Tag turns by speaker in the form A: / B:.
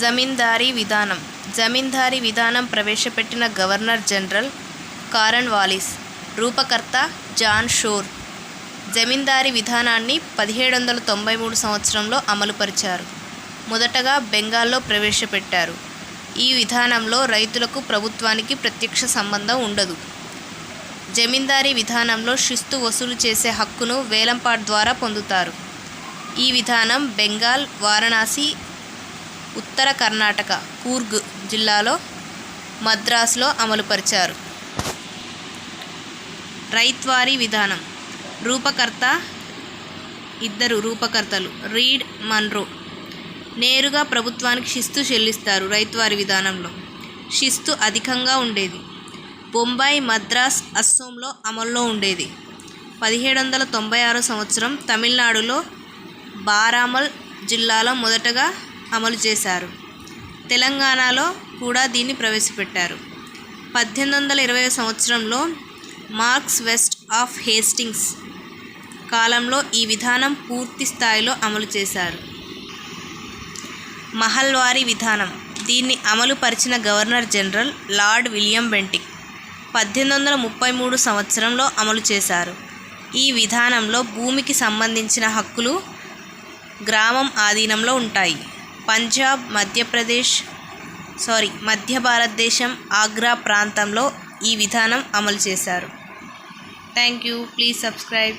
A: జమీందారీ విధానం. జమీందారీ విధానం ప్రవేశపెట్టిన గవర్నర్ జనరల్ కారన్ వాలిస్ రూపకర్త జాన్ షోర్ జమీందారీ విధానాన్ని పదిహేడు వందల తొంభై మూడు సంవత్సరంలో అమలుపరిచారు. మొదటగా బెంగాల్లో ప్రవేశపెట్టారు. ఈ విధానంలో రైతులకు ప్రభుత్వానికి ప్రత్యక్ష సంబంధం ఉండదు. జమీందారీ విధానంలో శిస్తు వసూలు చేసే హక్కును వేలంపాట్ ద్వారా పొందుతారు. ఈ విధానం బెంగాల్ వారణాసి ఉత్తర కర్ణాటక కూర్గ్ జిల్లాలో మద్రాసులో అమలుపరిచారు. రైత్వారీ విధానం. రూపకర్త ఇద్దరు రూపకర్తలు. Read Munro. నేరుగా ప్రభుత్వానికి శిస్తు చెల్లిస్తారు రైతువారి విధానంలో. శిస్తు అధికంగా ఉండేది. బొంబాయి మద్రాస్ అస్సోంలో అమల్లో ఉండేది. పదిహేడు వందల తొంభై ఆరో సంవత్సరం తమిళనాడులో బారామల్ జిల్లాలో మొదటగా అమలు చేశారు. తెలంగాణలో కూడా దీన్ని ప్రవేశపెట్టారు. పద్దెనిమిది వందల ఇరవై సంవత్సరంలో మార్క్స్ వెస్ట్ ఆఫ్ హేస్టింగ్స్ కాలంలో ఈ విధానం పూర్తి స్థాయిలో అమలు చేశారు. మహల్వారీ విధానం. దీన్ని అమలు పరిచిన governor general Lord William Bentinck పద్దెనిమిది వందల ముప్పై మూడు సంవత్సరంలో అమలు చేశారు. ఈ విధానంలో భూమికి సంబంధించిన హక్కులు గ్రామం ఆధీనంలో ఉంటాయి. పంజాబ్ మధ్యప్రదేశ్ సారీ మధ్య భారతదేశం ఆగ్రా ప్రాంతంలో ఈ విధానం అమలు చేశారు. Thank you. Please subscribe.